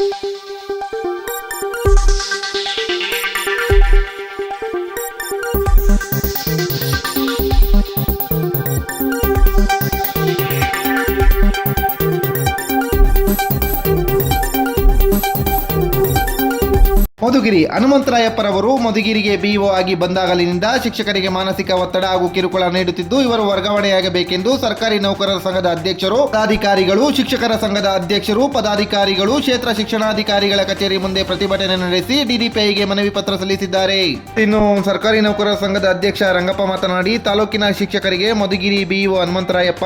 you. Madhugiri ಹನುಮಂತರಾಯಪ್ಪರವರು ಮಧುಗಿರಿಗೆ BEO ಆಗಿ ಬಂದಾಗಲಿನಿಂದ ಶಿಕ್ಷಕರಿಗೆ ಮಾನಸಿಕ ಒತ್ತಡ ಹಾಗೂ ಕಿರುಕುಳ ನೀಡುತ್ತಿದ್ದು, ಇವರು ವರ್ಗಾವಣೆಯಾಗಬೇಕೆಂದು ಸರ್ಕಾರಿ ನೌಕರರ ಸಂಘದ ಅಧ್ಯಕ್ಷರು, ಪದಾಧಿಕಾರಿಗಳು, ಶಿಕ್ಷಕರ ಸಂಘದ ಅಧ್ಯಕ್ಷರು, ಪದಾಧಿಕಾರಿಗಳು, ಕ್ಷೇತ್ರ ಶಿಕ್ಷಣಾಧಿಕಾರಿಗಳ ಕಚೇರಿ ಮುಂದೆ ಪ್ರತಿಭಟನೆ ನಡೆಸಿ ಡಿಡಿಪಿಐಗೆ ಮನವಿ ಪತ್ರ ಸಲ್ಲಿಸಿದ್ದಾರೆ. ಇನ್ನು ಸರ್ಕಾರಿ ನೌಕರರ ಸಂಘದ ಅಧ್ಯಕ್ಷ ರಂಗಪ್ಪ ಮಾತನಾಡಿ, ತಾಲೂಕಿನ ಶಿಕ್ಷಕರಿಗೆ ಮಧುಗಿರಿ ಬಿಇಒ ಹನುಮಂತರಾಯಪ್ಪ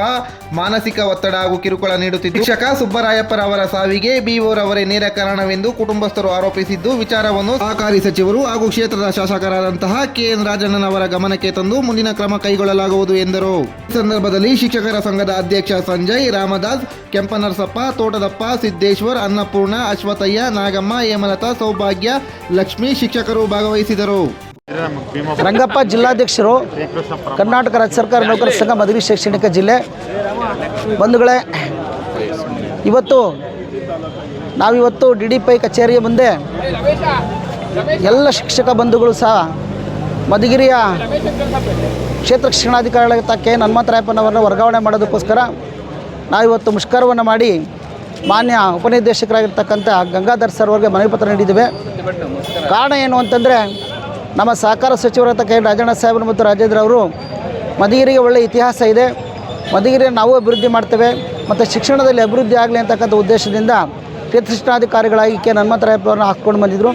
ಮಾನಸಿಕ ಒತ್ತಡ ಹಾಗೂ ಕಿರುಕುಳ ನೀಡುತ್ತಿದ್ದು, ಶಿಕ್ಷಕ ಸುಬ್ಬರಾಯಪ್ಪರವರ ಸಾವಿಗೆ ಬಿಇಒರವರೇ ನೇರ ಕಾರಣವೆಂದು ಕುಟುಂಬಸ್ಥರು ಆರೋಪಿಸಿದ್ದು ವಿಚಾರವನ್ನು ಸಹಕಾರಿ ಸಚಿವರು ಹಾಗೂ ಕ್ಷೇತ್ರದ ಶಾಸಕರಾದಂತಹ ಕೆಎನ್ ರಾಜಣ್ಣನವರ ಗಮನಕ್ಕೆ ತಂದು ಮುಂದಿನ ಕ್ರಮ ಕೈಗೊಳ್ಳಲಾಗುವುದು ಎಂದರು. ಈ ಸಂದರ್ಭದಲ್ಲಿ ಶಿಕ್ಷಕರ ಸಂಘದ ಅಧ್ಯಕ್ಷ ಸಂಜಯ್, ರಾಮದಾಸ್, ಕೆಂಪನರಸಪ್ಪ, ತೋಟದಪ್ಪ, ಸಿದ್ದೇಶ್ವರ್, ಅನ್ನಪೂರ್ಣ ಅಶ್ವತಯ್ಯ ನಾಗಮ್ಮ, ಹೇಮಲತಾ, ಸೌಭಾಗ್ಯ, ಲಕ್ಷ್ಮಿ ಶಿಕ್ಷಕರು ಭಾಗವಹಿಸಿದರು. ರಂಗಪ್ಪ ಜಿಲ್ಲಾಧ್ಯಕ್ಷರು, ಕರ್ನಾಟಕ ರಾಜ್ಯ ಸರ್ಕಾರ ನೌಕರ ಸಂಘ ಮಧುಗಿರಿ ಶೈಕ್ಷಣಿಕ ಜಿಲ್ಲೆ. ಬಂಧುಗಳೇ, ಇವತ್ತು ನಾವಿವತ್ತು ಡಿ ಡಿ ಪೈ ಕಚೇರಿಯ ಮುಂದೆ ಎಲ್ಲ ಶಿಕ್ಷಕ ಬಂಧುಗಳು ಸಹ ಮಧುಗಿರಿಯ ಕ್ಷೇತ್ರ ಶಿಕ್ಷಣಾಧಿಕಾರಿಗಳ ತಕ್ಕೆ ಎನ್ ಹನುಮಂತರಾಯಪ್ಪನವರನ್ನು ವರ್ಗಾವಣೆ ಮಾಡೋದಕ್ಕೋಸ್ಕರ ನಾವಿವತ್ತು ಮುಷ್ಕರವನ್ನು ಮಾಡಿ ಮಾನ್ಯ ಉಪನಿರ್ದೇಶಕರಾಗಿರ್ತಕ್ಕಂಥ ಗಂಗಾಧರ್ ಸರ್ ಅವರಿಗೆ ಮನವಿ ಪತ್ರ ನೀಡಿದ್ದೇವೆ. ಕಾರಣ ಏನು ಅಂತಂದರೆ ನಮ್ಮ ಸಹಕಾರ ಸಚಿವರಾದ ಕೆ ರಾಜಣ್ಣ ಸಾಹೇಬರು ಮತ್ತು ರಾಜೇಂದ್ರ ಅವರು ಮಧುಗಿರಿಗೆ ಒಳ್ಳೆಯ ಇತಿಹಾಸ ಇದೆ. ಮಧುಗಿರಿಯನ್ನು ನಾವು ಅಭಿವೃದ್ಧಿ ಮಾಡ್ತೇವೆ. ಮತ್ತು ಶಿಕ್ಷಣದಲ್ಲಿ ಅಭಿವೃದ್ಧಿ ಆಗಲಿ ಅಂತಕ್ಕಂಥ ಉದ್ದೇಶದಿಂದ ಕ್ಷೇತ್ರ ಶಿಕ್ಷಣಾಧಿಕಾರಿಗಳಾಗಿ ಕೆ. ಹನುಮಂತರಾಯಪ್ಪನವ್ರನ್ನ ಹಾಕ್ಕೊಂಡು ಬಂದಿದ್ದರು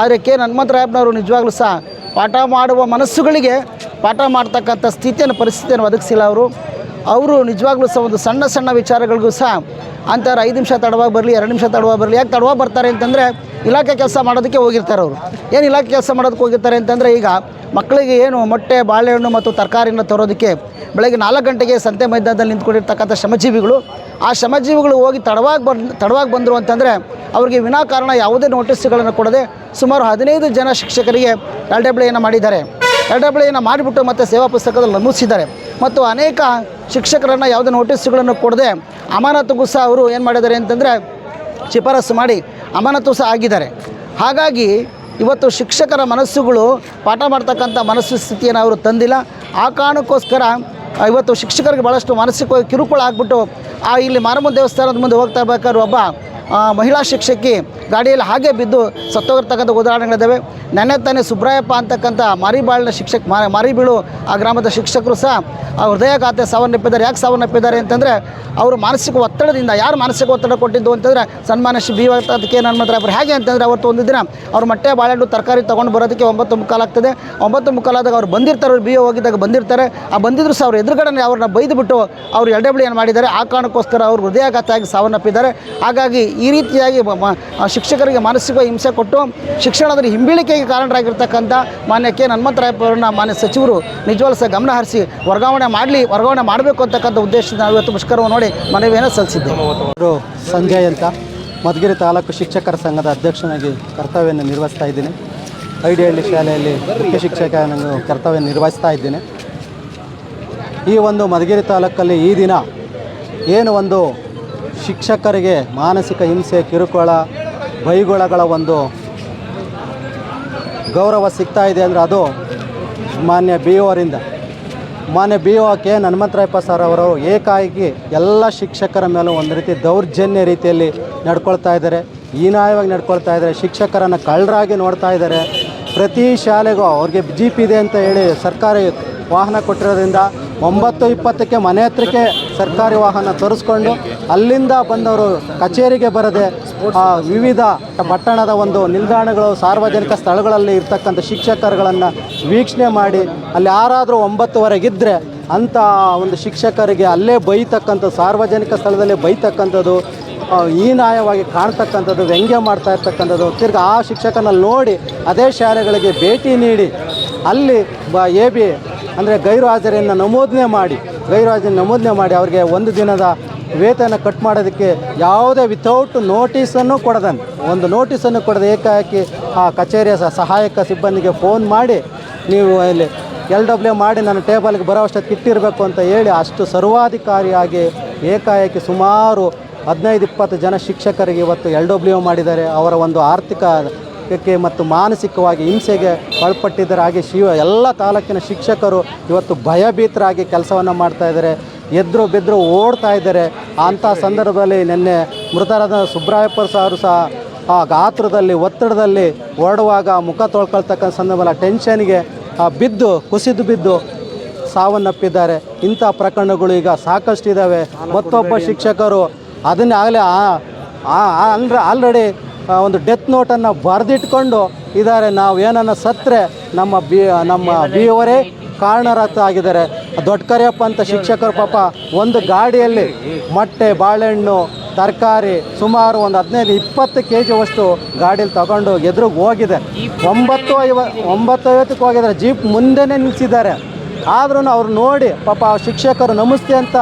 ಆದರೆ ಕೆ. ಹನುಮಂತರಾಯಪ್ಪನವರು ನಿಜವಾಗ್ಲೂ ಸಹ ಪಾಠ ಮಾಡುವ ಮನಸ್ಸುಗಳಿಗೆ ಪಾಠ ಮಾಡ್ತಕ್ಕಂಥ ಸ್ಥಿತಿಯನ್ನು, ಪರಿಸ್ಥಿತಿಯನ್ನು ಒದಗಿಸಿಲ್ಲ ಅವರು. ಅವರು ನಿಜವಾಗ್ಲೂ ಸಹ ಒಂದು ಸಣ್ಣ ಸಣ್ಣ ವಿಚಾರಗಳಿಗೂ ಸಹ ಅಂತಾರೆ ಐದು ನಿಮಿಷ ತಡವಾಗಿ ಬರಲಿ, ಎರಡು ನಿಮಿಷ ತಡವಾಗಿ ಬರಲಿ, ಯಾಕೆ ತಡವಾಗಿ ಬರ್ತಾರೆ ಅಂತಂದರೆ ಇಲಾಖೆ ಕೆಲಸ ಮಾಡೋದಕ್ಕೆ ಹೋಗಿರ್ತಾರೆ ಅವರು. ಏನು ಇಲಾಖೆ ಕೆಲಸ ಮಾಡೋದಕ್ಕೆ ಹೋಗಿರ್ತಾರೆ ಅಂತಂದರೆ ಈಗ ಮಕ್ಕಳಿಗೆ ಏನು ಮೊಟ್ಟೆ, ಬಾಳೆಹಣ್ಣು ಮತ್ತು ತರಕಾರಿನ ತರೋದಕ್ಕೆ ಬೆಳಗ್ಗೆ ನಾಲ್ಕು ಗಂಟೆಗೆ ಸಂತೆ ಮೈದಾನದಲ್ಲಿ ನಿಂತ್ಕೊಂಡಿರ್ತಕ್ಕಂಥ ಶ್ರಮಜೀವಿಗಳು, ಆ ಶ್ರಮಜೀವಿಗಳು ಹೋಗಿ ತಡವಾಗಿ ಬಂದು, ತಡವಾಗಿ ಬಂದರು ಅಂತಂದರೆ ಅವರಿಗೆ ವಿನಾಕಾರಣ ಯಾವುದೇ ನೋಟಿಸ್ಗಳನ್ನು ಕೊಡದೆ ಸುಮಾರು ಹದಿನೈದು ಜನ ಶಿಕ್ಷಕರಿಗೆ ಎಲ್ಡಬ್ಲ್ಯೂಯನ್ನು ಮಾಡಿದ್ದಾರೆ. ಎಲ್ಡಬ್ಲ್ಯೂಯನ್ನು ಮಾಡಿಬಿಟ್ಟು ಮತ್ತು ಸೇವಾ ಪುಸ್ತಕದಲ್ಲಿ ನಮೂದಿಸಿದ್ದಾರೆ. ಮತ್ತು ಅನೇಕ ಶಿಕ್ಷಕರನ್ನು ಯಾವುದೇ ನೋಟಿಸ್ಗಳನ್ನು ಕೊಡದೆ ಅಮಾನತುಗೂ ಸಹ ಅವರು ಏನು ಮಾಡಿದ್ದಾರೆ ಅಂತಂದರೆ ಶಿಫಾರಸು ಮಾಡಿ ಅಮಾನತು ಸಹ ಆಗಿದ್ದಾರೆ. ಹಾಗಾಗಿ ಇವತ್ತು ಶಿಕ್ಷಕರ ಮನಸ್ಸುಗಳು ಪಾಠ ಮಾಡ್ತಕ್ಕಂಥ ಮನಸ್ಸು ಸ್ಥಿತಿಯನ್ನು ಅವರು ತಂದಿಲ್ಲ. ಆ ಕಾರಣಕ್ಕೋಸ್ಕರ ಇವತ್ತು ಶಿಕ್ಷಕರಿಗೆ ಭಾಳಷ್ಟು ಮಾನಸಿಕವಾಗಿ ಕಿರುಕುಳ ಆಗಿಬಿಟ್ಟು, ಆ, ಇಲ್ಲಿ ಮಾರಮ್ಮ ದೇವಸ್ಥಾನದ ಮುಂದೆ ಹೋಗ್ತಾ ಇರ್ಬೇಕಾದ್ರೆ ಒಬ್ಬ ಮಹಿಳಾ ಶಿಕ್ಷಕಿ ಗಾಡಿಯಲ್ಲಿ ಹಾಗೆ ಬಿದ್ದು ಸತ್ತೋಗಿರ್ತಕ್ಕಂಥ ಉದಾಹರಣೆಗಳಿದ್ದಾವೆ ನೆನ್ನೆ ತಾನೇ ಸುಬ್ರಾಯಪ್ಪ ಅಂತಕ್ಕಂಥ ಮಾರಿಬಾಳಿನ ಶಿಕ್ಷಕ ಮಾರಿಬೀಳು ಆ ಗ್ರಾಮದ ಶಿಕ್ಷಕರು ಸಹ ಆ ಹೃದಯಘಾತ ಸಾವನ್ನಪ್ಪಿದ್ದಾರೆ. ಯಾಕೆ ಸಾವನ್ನಪ್ಪಿದ್ದಾರೆ ಅಂತಂದರೆ ಅವರು ಮಾನಸಿಕ ಒತ್ತಡದಿಂದ ಯಾರು ಮಾನಸಿಕ ಒತ್ತಡ ಕೊಟ್ಟಿದ್ದು ಅಂತಂದರೆ ಸನ್ಮಾನ ಶಿ ಅದಕ್ಕೆ ನನ್ನ ಮಾಡ್ತಾರೆ ಅವ್ರು. ಹೇಗೆ ಅಂತಂದರೆ ಅವತ್ತು ಒಂದು ದಿನ ಅವ್ರು ಮೊಟ್ಟೆ ಬಾಳೆಹಣ್ಣು ತರಕಾರಿ ತೊಗೊಂಡು ಬರೋದಕ್ಕೆ ಒಂಬತ್ತು ಮುಕ್ಕಾಲಾಗ್ತದೆ. ಒಂಬತ್ತು ಮುಕ್ಕಾಲಾದಾಗ ಅವ್ರು ಬಂದಿರ್ತಾರೆ ಅವ್ರು ಬಿ ಹೋಗಿದ್ದಾಗ ಬಂದಿರ್ತಾರೆ. ಆ ಬಂದಿದ್ರು ಸಹ ಅವ್ರ ಎದುರುಗಡೆ ಅವ್ರನ್ನ ಬೈದುಬಿಟ್ಟು ಅವ್ರು ಎಲ್ ಡಬ್ಲ್ಯೂ ಏನು ಮಾಡಿದ್ದಾರೆ, ಆ ಕಾರಣಕ್ಕೋಸ್ಕರ ಅವರು ಹೃದಯಾಘಾತ ಆಗಿ ಸಾವನ್ನಪ್ಪಿದ್ದಾರೆ. ಹಾಗಾಗಿ ಈ ರೀತಿಯಾಗಿ ಶಿಕ್ಷಕರಿಗೆ ಮಾನಸಿಕ ಹಿಂಸೆ ಕೊಟ್ಟು ಶಿಕ್ಷಣದಲ್ಲಿ ಹಿಂಬೀಳಿಕೆಗೆ ಕಾರಣರಾಗಿರ್ತಕ್ಕಂಥ ಮಾನ್ಯ ಕೆ ಹನುಮಂತರಾಯಪ್ಪ ಮಾನ್ಯ ಸಚಿವರು ನಿಜವಾಗ್ಲೂ ಸಹ ಗಮನ ಹರಿಸಿ ವರ್ಗಾವಣೆ ಮಾಡಲಿ, ವರ್ಗಾವಣೆ ಮಾಡಬೇಕು ಅಂತಕ್ಕಂಥ ಉದ್ದೇಶದಿಂದ ನಾವು ಇವತ್ತು ಮುಷ್ಕರವನ್ನು ನೋಡಿ ಮನವಿಯನ್ನು ಸಲ್ಲಿಸಿದ್ದೇವೆ. ಸಂಜಯ್ ಅಂತ ಮಧುಗಿರಿ ತಾಲೂಕು ಶಿಕ್ಷಕರ ಸಂಘದ ಅಧ್ಯಕ್ಷನಾಗಿ ಕರ್ತವ್ಯವನ್ನು ನಿರ್ವಹಿಸ್ತಾ ಇದ್ದೀನಿ. ಐ ಡಿ ಹಳ್ಳಿ ಶಾಲೆಯಲ್ಲಿ ಮುಖ್ಯ ಶಿಕ್ಷಕ ನಾನು ಕರ್ತವ್ಯ ನಿರ್ವಹಿಸ್ತಾ ಇದ್ದೀನಿ. ಈ ಒಂದು ಮಧುಗಿರಿ ತಾಲೂಕಲ್ಲಿ ಈ ದಿನ ಏನು ಒಂದು ಶಿಕ್ಷಕರಿಗೆ ಮಾನಸಿಕ ಹಿಂಸೆ, ಕಿರುಕುಳ ಬೈಗುಳಗಳ ಒಂದು ಗೌರವ ಸಿಗ್ತಾ ಇದೆ ಅಂದರೆ ಅದು ಮಾನ್ಯ ಬಿ ಅವರಿಂದ. ಮಾನ್ಯ B O K Hanumantharayappa sir ಅವರು ಏಕಾಏಕಿ ಎಲ್ಲ ಶಿಕ್ಷಕರ ಮೇಲೂ ಒಂದು ರೀತಿ ದೌರ್ಜನ್ಯ ರೀತಿಯಲ್ಲಿ ನಡ್ಕೊಳ್ತಾ ಇದ್ದಾರೆ. ಹೀನಾಯವಾಗಿ ನಡ್ಕೊಳ್ತಾ ಇದ್ದಾರೆ. ಶಿಕ್ಷಕರನ್ನು ಕಳ್ಳರಾಗಿ ನೋಡ್ತಾ ಇದ್ದಾರೆ. ಪ್ರತಿ ಶಾಲೆಗೂ ಅವ್ರಿಗೆ ಜೀಪ್ ಇದೆ ಅಂತ ಹೇಳಿ ಸರ್ಕಾರಿ ವಾಹನ ಕೊಟ್ಟಿರೋದ್ರಿಂದ ಒಂಬತ್ತು ಇಪ್ಪತ್ತಕ್ಕೆ ಮನೆ ಹತ್ರಕ್ಕೆ ಸರ್ಕಾರಿ ವಾಹನ ತರಿಸ್ಕೊಂಡು ಅಲ್ಲಿಂದ ಬಂದವರು ಕಚೇರಿಗೆ ಬರದೆ ವಿವಿಧ ಪಟ್ಟಣದ ಒಂದು ನಿಲ್ದಾಣಗಳು, ಸಾರ್ವಜನಿಕ ಸ್ಥಳಗಳಲ್ಲಿ ಇರ್ತಕ್ಕಂಥ ಶಿಕ್ಷಕರುಗಳನ್ನು ವೀಕ್ಷಣೆ ಮಾಡಿ, ಅಲ್ಲಿ ಯಾರಾದರೂ ಒಂಬತ್ತುವರೆಗಿದ್ದರೆ ಅಂಥ ಒಂದು ಶಿಕ್ಷಕರಿಗೆ ಅಲ್ಲೇ ಬೈತಕ್ಕಂಥ, ಸಾರ್ವಜನಿಕ ಸ್ಥಳದಲ್ಲಿ ಬೈತಕ್ಕಂಥದ್ದು ಈ ಹೀನಾಯವಾಗಿ ಕಾಣ್ತಕ್ಕಂಥದ್ದು, ವ್ಯಂಗ್ಯ ಮಾಡ್ತಾ ಇರ್ತಕ್ಕಂಥದ್ದು, ತಿರ್ಗಿ ಆ ಶಿಕ್ಷಕನಲ್ಲಿ ನೋಡಿ ಅದೇ ಶಾಲೆಗಳಿಗೆ ಭೇಟಿ ನೀಡಿ, ಅಲ್ಲಿ ಬ, ಎ ಬಿ ಅಂದರೆ ಗೈರು ಹಾಜರಿಯನ್ನು ನಮೂದನೆ ಮಾಡಿ ಗೈರು ಹಾಜರಿ ನಮೂದನೆ ಮಾಡಿ ಅವರಿಗೆ ಒಂದು ದಿನದ ವೇತನ ಕಟ್ ಮಾಡೋದಕ್ಕೆ ಯಾವುದೇ ವಿತೌಟ್ ನೋಟಿಸನ್ನು ಕೊಡದಂತೆ. ಒಂದು ನೋಟಿಸನ್ನು ಕೊಡದೆ ಏಕಾಏಕಿ ಆ ಕಚೇರಿಯ ಸಹಾಯಕ ಸಿಬ್ಬಂದಿಗೆ ಫೋನ್ ಮಾಡಿ, ನೀವು ಇಲ್ಲಿ ಎಲ್ ಡಬ್ಲ್ಯೂ ಮಾಡಿ ನನ್ನ ಟೇಬಲ್ಗೆ ಬರೋ ಅಷ್ಟೊತ್ತಿಗೆ ಇಟ್ಟಿರಬೇಕು ಅಂತ ಹೇಳಿ ಅಷ್ಟು ಸರ್ವಾಧಿಕಾರಿಯಾಗಿ ಏಕಾಏಕಿ ಸುಮಾರು ಹದಿನೈದು ಇಪ್ಪತ್ತು ಜನ ಶಿಕ್ಷಕರಿಗೆ ಇವತ್ತು ಎಲ್ ಡಬ್ಲ್ಯೂ ಮಾಡಿದ್ದಾರೆ. ಅವರ ಒಂದು ಆರ್ಥಿಕಕ್ಕೆ ಮತ್ತು ಮಾನಸಿಕವಾಗಿ ಹಿಂಸೆಗೆ ಒಳಪಟ್ಟಿದ್ದಾರೆ. ಹಾಗೆ ಶಿವ ಎಲ್ಲ ತಾಲೂಕಿನ ಶಿಕ್ಷಕರು ಇವತ್ತು ಭಯಭೀತರಾಗಿ ಕೆಲಸವನ್ನು ಮಾಡ್ತಾ ಇದ್ದಾರೆ. ಎದ್ರು ಬೆದ್ರು ಓಡ್ತಾ ಇದ್ದಾರೆ. ಅಂಥ ಸಂದರ್ಭದಲ್ಲಿ ನಿನ್ನೆ ಮೃತರಾದ ಸುಬ್ರಾಯಪ್ಪ ಸಾರು ಸಹ ಆ ಗಾತ್ರದಲ್ಲಿ, ಒತ್ತಡದಲ್ಲಿ ಹೊರಡುವಾಗ ಮುಖ ತೊಳ್ಕೊಳ್ತಕ್ಕಂಥ ಸಂದರ್ಭದಲ್ಲಿ ಟೆನ್ಷನ್ಗೆ ಬಿದ್ದು, ಕುಸಿದು ಬಿದ್ದು ಸಾವನ್ನಪ್ಪಿದ್ದಾರೆ. ಇಂಥ ಪ್ರಕರಣಗಳು ಈಗ ಸಾಕಷ್ಟು ಇದ್ದಾವೆ ಮತ್ತೊಬ್ಬ ಶಿಕ್ಷಕರು ಅದನ್ನೇ ಆಗಲೇ ಅಂದ್ರೆ ಆಲ್ರೆಡಿ ಒಂದು ಡೆತ್ ನೋಟನ್ನು ಬರೆದಿಟ್ಕೊಂಡು ಇದ್ದಾರೆ. ನಾವು ಏನನ್ನ ಸತ್ತರೆ ನಮ್ಮ ಬಿ ನಮ್ಮ ಬಿ ಅವರೇ ಕಾರಣರತ ಆಗಿದ್ದಾರೆ. ದೊಡ್ಡ ಕರಿಯಪ್ಪ ಅಂತ ಶಿಕ್ಷಕರು ಪಾಪ ಒಂದು ಗಾಡಿಯಲ್ಲಿ ಮೊಟ್ಟೆ, ಬಾಳೆಹಣ್ಣು, ತರಕಾರಿ ಸುಮಾರು ಒಂದು ಹದಿನೈದು, ಇಪ್ಪತ್ತು ಕೆ ಜಿ ವಸ್ತು ಗಾಡೀಲಿ ತಗೊಂಡು ಎದುರಿಗೆ ಹೋಗಿದೆ. ಒಂಬತ್ತು ಐವ ಒಂಬತ್ತು ಐವತ್ತಕ್ಕೆ ಹೋಗಿದ್ದಾರೆ. ಜೀಪ್ ಮುಂದೆನೇ ನಿಲ್ಲಿಸಿದ್ದಾರೆ ಆದ್ರೂ ಅವ್ರು ನೋಡಿ ಪಾಪ ಶಿಕ್ಷಕರು ನಮಸ್ತೆ ಅಂತ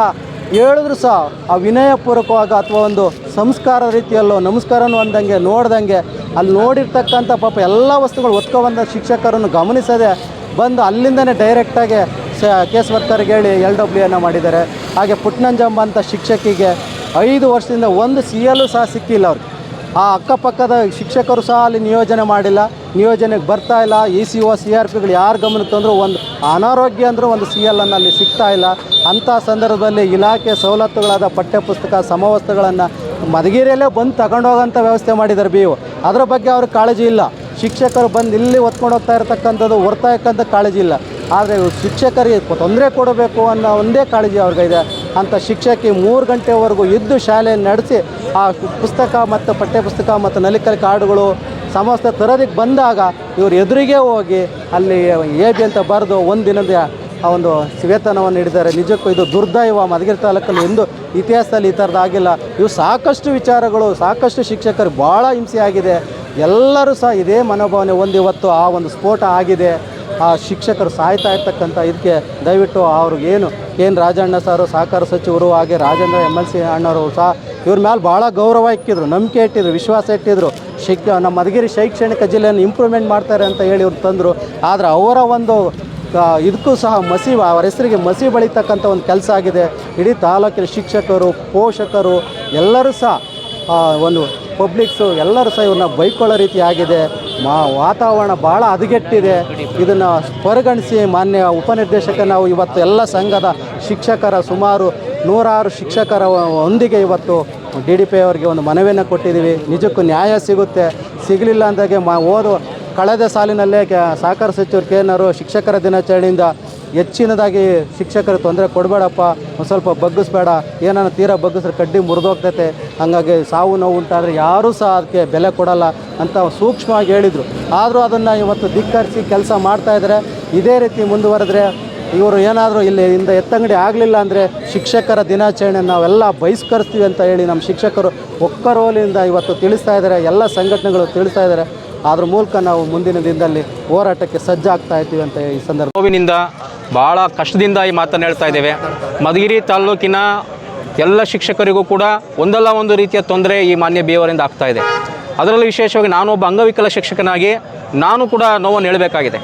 ಹೇಳಿದ್ರು ಸಹ ಆ ವಿನಯಪೂರ್ವಕವಾಗಿ ಅಥವಾ ಒಂದು ಸಂಸ್ಕಾರ ರೀತಿಯಲ್ಲೋ ನಮಸ್ಕಾರನೂ ಅಂದಂಗೆ, ನೋಡ್ದಂಗೆ, ಅಲ್ಲಿ ನೋಡಿರ್ತಕ್ಕಂಥ ಪಾಪ ಎಲ್ಲ ವಸ್ತುಗಳು ಒತ್ಕೊಬಂದ ಶಿಕ್ಷಕರನ್ನು ಗಮನಿಸದೆ ಬಂದು ಅಲ್ಲಿಂದನೇ ಡೈರೆಕ್ಟಾಗಿ ಸ ಕೇಸ್ ವರ್ಕರ್ಗೆ ಹೇಳಿ ಎಲ್ ಡಬ್ಲ್ಯೂ ಮಾಡಿದ್ದಾರೆ. ಹಾಗೆ ಪುಟ್ನಂಜಮ್ಮ ಅಂತ ಶಿಕ್ಷಕಿಗೆ ಐದು ವರ್ಷದಿಂದ ಒಂದು ಸಿ ಎಲ್ಲೂ ಸಹ ಸಿಕ್ಕಿಲ್ಲ ಅವ್ರಿಗೆ. ಆ ಅಕ್ಕಪಕ್ಕದ ಶಿಕ್ಷಕರು ಸಹ ಅಲ್ಲಿ ನಿಯೋಜನೆ ಮಾಡಿಲ್ಲ. ನಿಯೋಜನೆಗೆ ಬರ್ತಾ ಇಲ್ಲ. E C O C R ಪಿಗಳು ಯಾರು ಗಮನಕ್ಕೆ ತಂದರೂ ಒಂದು ಅನಾರೋಗ್ಯ ಅಂದರೂ ಒಂದು ಸಿ ಎಲ್ ಅಲ್ಲಿ ಸಿಗ್ತಾ ಇಲ್ಲ. ಅಂಥ ಸಂದರ್ಭದಲ್ಲಿ ಇಲಾಖೆ ಸವಲತ್ತುಗಳಾದ ಪಠ್ಯಪುಸ್ತಕ ಸಮವಸ್ತ್ರಗಳನ್ನು ಮಧುಗಿರಿಯಲ್ಲೇ ಬಂದು ತಗೊಂಡೋಗೋಂಥ ವ್ಯವಸ್ಥೆ ಮಾಡಿದ್ದಾರೆ ಬಿ ಅದರ ಬಗ್ಗೆ ಅವ್ರಿಗೆ ಕಾಳಜಿ ಇಲ್ಲ. ಶಿಕ್ಷಕರು ಬಂದು ಇಲ್ಲಿ ಹೊತ್ಕೊಂಡು ಹೋಗ್ತಾ ಇರತಕ್ಕಂಥದ್ದು ಹೊರ್ತಾ ಇಕ್ಕಂಥ ಕಾಳಜಿ ಇಲ್ಲ. ಆದರೆ ಶಿಕ್ಷಕರಿಗೆ ತೊಂದರೆ ಕೊಡಬೇಕು ಅನ್ನೋ ಒಂದೇ ಕಾಳಜಿ ಅವ್ರಿಗಿದೆ ಅಂಥ ಶಿಕ್ಷಕಿ ಮೂರು ಗಂಟೆವರೆಗೂ ಇದ್ದು ಶಾಲೆಯಲ್ಲಿ ನಡೆಸಿ ಆ ಪುಸ್ತಕ ಮತ್ತು ಪಠ್ಯಪುಸ್ತಕ ಮತ್ತು ನಲಿಕಲ್ ಕಾರ್ಡುಗಳು ಸಮಸ್ತ ತರೋದಕ್ಕೆ ಬಂದಾಗ ಇವರು ಎದುರಿಗೆ ಹೋಗಿ ಅಲ್ಲಿ ಎ ಬಿ ಅಂತ ಬರೆದು ಒಂದು ದಿನದ ಆ ಒಂದು ವೇತನವನ್ನು ನೀಡಿದ್ದಾರೆ ನಿಜಕ್ಕೂ ಇದು ದುರ್ದೈವ ಮಧುಗಿರಿ ತಾಲೂಕಲ್ಲಿ ಎಂದು ಇತಿಹಾಸದಲ್ಲಿ ಈ ಥರದ್ದು ಆಗಿಲ್ಲ. ಇವು ಸಾಕಷ್ಟು ವಿಚಾರಗಳು, ಸಾಕಷ್ಟು ಶಿಕ್ಷಕರು ಭಾಳ ಹಿಂಸೆ ಆಗಿದೆ. ಎಲ್ಲರೂ ಸಹ ಇದೇ ಮನೋಭಾವನೆ ಒಂದು ಇವತ್ತು ಆ ಒಂದು ಸ್ಫೋಟ ಆಗಿದೆ. ಆ ಶಿಕ್ಷಕರು ಸಾಯ್ತಾ ಇರ್ತಕ್ಕಂಥ ಇದಕ್ಕೆ ದಯವಿಟ್ಟು ಅವ್ರಿಗೆ ಏನು ಏನು ರಾಜಣ್ಣ ಸಾರು, ಸಹಕಾರ ಸಚಿವರು ಹಾಗೆ ರಾಜೇಂದ್ರ ಎಂ ಎಲ್ ಸಿ ಅಣ್ಣವರು ಸಹ ಇವ್ರ ಮೇಲೆ ಭಾಳ ಗೌರವ ಇಕ್ಕಿದ್ರು, ನಂಬಿಕೆ ಇಟ್ಟಿದ್ರು, ವಿಶ್ವಾಸ ಇಟ್ಟಿದ್ರು. ಶಿಕ್ ನಮ್ಮ ಮಧುಗಿರಿ ಶೈಕ್ಷಣಿಕ ಜಿಲ್ಲೆಯನ್ನು ಇಂಪ್ರೂವ್ಮೆಂಟ್ ಮಾಡ್ತಾರೆ ಅಂತ ಹೇಳಿ ಅವ್ರು ತಂದರು. ಆದರೆ ಅವರ ಒಂದು ಇದಕ್ಕೂ ಸಹ ಮಸಿ ಅವರ ಹೆಸರಿಗೆ ಮಸಿ ಬಳಿತಕ್ಕಂಥ ಒಂದು ಕೆಲಸ ಆಗಿದೆ. ಇಡೀ ತಾಲೂಕಿನ ಶಿಕ್ಷಕರು, ಪೋಷಕರು, ಎಲ್ಲರೂ ಸಹ ಒಂದು ಪಬ್ಲಿಕ್ಸು ಎಲ್ಲರೂ ಸಹ ಇವ್ರನ್ನ ಬೈಕೊಳ್ಳೋ ರೀತಿ ಆಗಿದೆ. ಮಾ, ವಾತಾವರಣ ಭಾಳ ಹದಗೆಟ್ಟಿದೆ. ಇದನ್ನು ಪರಿಗಣಿಸಿ ಮಾನ್ಯ ಉಪನಿರ್ದೇಶಕ ನಾವು ಇವತ್ತು ಎಲ್ಲ ಸಂಘದ ಶಿಕ್ಷಕರ ಸುಮಾರು ನೂರಾರು ಶಿಕ್ಷಕರ ಒಂದಿಗೆ ಇವತ್ತು ಡಿ ಡಿ ಪಿ ಅವರಿಗೆ ಒಂದು ಮನವಿಯನ್ನು ಕೊಟ್ಟಿದ್ದೀವಿ. ನಿಜಕ್ಕೂ ನ್ಯಾಯ ಸಿಗುತ್ತೆ. ಸಿಗಲಿಲ್ಲ ಅಂದಾಗೆ ಮಾ ಓದು ಕಳೆದ ಸಾಲಿನಲ್ಲೇ ಸಹಕಾರ ಸಚಿವರು ಕೆ ಎನ್ನವರು ಶಿಕ್ಷಕರ ದಿನಾಚರಣೆಯಿಂದ ಹೆಚ್ಚಿನದಾಗಿ ಶಿಕ್ಷಕರು ತೊಂದರೆ ಕೊಡಬೇಡಪ್ಪ. ಒಂದು ಸ್ವಲ್ಪ ಬಗ್ಗಿಸ್ಬೇಡ. ಏನಾರು ತೀರಾ ಬಗ್ಗಿಸ್ರೆ ಕಡ್ಡಿ ಮುರಿದೋಗ್ತೈತೆ. ಹಾಗಾಗಿ ಸಾವು ನೋವು ಉಂಟಾದರೆ ಯಾರೂ ಸಹ ಅದಕ್ಕೆ ಬೆಲೆ ಕೊಡಲ್ಲ ಅಂತ ಸೂಕ್ಷ್ಮವಾಗಿ ಹೇಳಿದರು. ಆದರೂ ಅದನ್ನು ಇವತ್ತು ಧಿಕ್ಕರಿಸಿ ಕೆಲಸ ಮಾಡ್ತಾಯಿದ್ರೆ ಇದೇ ರೀತಿ ಮುಂದುವರೆದ್ರೆ ಇವರು ಏನಾದರೂ ಇಲ್ಲಿ ಇಂದ ಎತ್ತಂಗಡಿ ಆಗಲಿಲ್ಲ ಅಂದರೆ ಶಿಕ್ಷಕರ ದಿನಾಚರಣೆ ನಾವೆಲ್ಲ ಬಹಿಷ್ಕರಿಸ್ತೀವಿ ಅಂತ ಹೇಳಿ ನಮ್ಮ ಶಿಕ್ಷಕರು ಒಕ್ಕರೋಲಿಂದ ಇವತ್ತು ತಿಳಿಸ್ತಾ ಇದ್ದಾರೆ, ಎಲ್ಲ ಸಂಘಟನೆಗಳು ತಿಳಿಸ್ತಾ ಇದ್ದಾರೆ. ಅದ್ರ ಮೂಲಕ ನಾವು ಮುಂದಿನ ದಿನದಲ್ಲಿ ಹೋರಾಟಕ್ಕೆ ಸಜ್ಜಾಗ್ತಾ ಇದ್ದೀವಿ ಅಂತ ಈ ಸಂದರ್ಭ ನೋವಿನಿಂದ ಭಾಳ ಕಷ್ಟದಿಂದ ಈ ಮಾತನ್ನು ಹೇಳ್ತಾ ಇದ್ದೇವೆ. ಮಧುಗಿರಿ ತಾಲೂಕಿನ ಎಲ್ಲ ಶಿಕ್ಷಕರಿಗೂ ಕೂಡ ಒಂದಲ್ಲ ಒಂದು ರೀತಿಯ ತೊಂದರೆ ಈ ಮಾನ್ಯ ಬೇವರಿಂದ ಆಗ್ತಾ ಇದೆ. ಅದರಲ್ಲೂ ವಿಶೇಷವಾಗಿ ನಾನೊಬ್ಬ ಅಂಗವಿಕಲ ಶಿಕ್ಷಕನಾಗಿ ನಾನು ಕೂಡ ನೋವನ್ನು ಹೇಳಬೇಕಾಗಿದೆ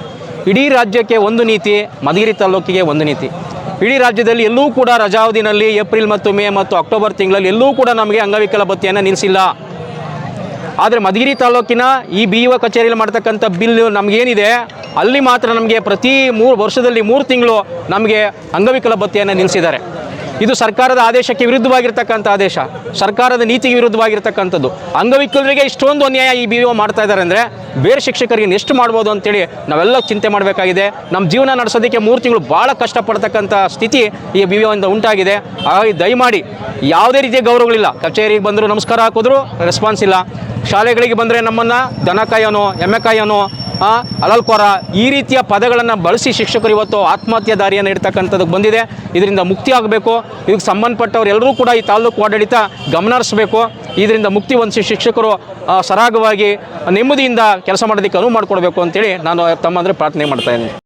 ಇಡೀ ರಾಜ್ಯಕ್ಕೆ ಒಂದು ನೀತಿ, ಮಧುಗಿರಿ ತಾಲೂಕಿಗೆ ಒಂದು ನೀತಿ. ಇಡೀ ರಾಜ್ಯದಲ್ಲಿ ಎಲ್ಲೂ ಕೂಡ ರಜಾವಧಿನಲ್ಲಿ ಏಪ್ರಿಲ್ ಮತ್ತು ಮೇ ಮತ್ತು ಅಕ್ಟೋಬರ್ ತಿಂಗಳಲ್ಲಿ ಎಲ್ಲೂ ಕೂಡ ನಮಗೆ ಅಂಗವಿಕಲ ಭತ್ಯೆಯನ್ನು ನಿಲ್ಲಿಸಿಲ್ಲ. ಆದರೆ ಮಧುಗಿರಿ ತಾಲೂಕಿನ ಈ ಬಿ ಒ ಕಚೇರಿಯಲ್ಲಿ ಮಾಡ್ತಕ್ಕಂಥ ಬಿಲ್ ನಮಗೇನಿದೆ, ಅಲ್ಲಿ ಮಾತ್ರ ನಮಗೆ ಪ್ರತಿ ಮೂರು ವರ್ಷದಲ್ಲಿ ಮೂರು ತಿಂಗಳು ನಮಗೆ ಅಂಗವಿಕಲ ಭತ್ಯೆಯನ್ನು ನಿಲ್ಲಿಸಿದ್ದಾರೆ. ಇದು ಸರ್ಕಾರದ ಆದೇಶಕ್ಕೆ ವಿರುದ್ಧವಾಗಿರ್ತಕ್ಕಂಥ ಆದೇಶ. ಸರ್ಕಾರದ ನೀತಿಗೆ ವಿರುದ್ಧವಾಗಿರ್ತಕ್ಕಂಥದ್ದು. ಅಂಗವಿಕಲರಿಗೆ ಇಷ್ಟೊಂದು ಅನ್ಯಾಯ ಈ ಬಿ ಒ ಮಾಡ್ತಾ ಇದ್ದಾರೆ ಅಂದರೆ ಬೇರೆ ಶಿಕ್ಷಕರಿಗೆ ಎಷ್ಟು ಮಾಡ್ಬೋದು ಅಂತೇಳಿ ನಾವೆಲ್ಲ ಚಿಂತೆ ಮಾಡಬೇಕಾಗಿದೆ. ನಮ್ಮ ಜೀವನ ನಡೆಸೋದಕ್ಕೆ ಮೂರು ತಿಂಗಳು ಭಾಳ ಕಷ್ಟಪಡ್ತಕ್ಕಂಥ ಸ್ಥಿತಿ ಈ ಬಿ ಇಂದ ಉಂಟಾಗಿದೆ. ಹಾಗಾಗಿ ದಯಮಾಡಿ ಯಾವುದೇ ರೀತಿಯ ಗೌರವಗಳಿಲ್ಲ. ಕಚೇರಿಗೆ ಬಂದರೂ ನಮಸ್ಕಾರ ಹಾಕಿದ್ರು ರೆಸ್ಪಾನ್ಸ್ ಇಲ್ಲ. ಶಾಲೆಗಳಿಗೆ ಬಂದರೆ ನಮ್ಮನ್ನು ದನ ಕಾಯೋನು, ಎಮ್ಮೆ ಕಾಯೋನು ಅಲಲ್ಕೋರ ಈ ರೀತಿಯ ಪದಗಳನ್ನು ಬಳಸಿ ಶಿಕ್ಷಕರು ಇವತ್ತು ಆತ್ಮಹತ್ಯೆ ದಾರಿಯನ್ನು ಇಡ್ತಕ್ಕಂಥದ್ದಕ್ಕೆ ಬಂದಿದೆ. ಇದರಿಂದ ಮುಕ್ತಿ ಆಗಬೇಕು. ಇದಕ್ಕೆ ಸಂಬಂಧಪಟ್ಟವರೆಲ್ಲರೂ ಕೂಡ ಈ ತಾಲೂಕು ಆಡಳಿತ ಗಮನ ಹರಿಸಬೇಕು ಇದರಿಂದ ಮುಕ್ತಿ ಹೊಂದಿಸಿ ಶಿಕ್ಷಕರು ಸರಾಗವಾಗಿ ನೆಮ್ಮದಿಯಿಂದ ಕೆಲಸ ಮಾಡೋದಕ್ಕೆ ಅನುವು ಮಾಡಿಕೊಡ್ಬೇಕು ಅಂತೇಳಿ ನಾನು ತಮ್ಮಂದರೆ ಪ್ರಾರ್ಥನೆ ಮಾಡ್ತಾ ಇದ್ದೀನಿ.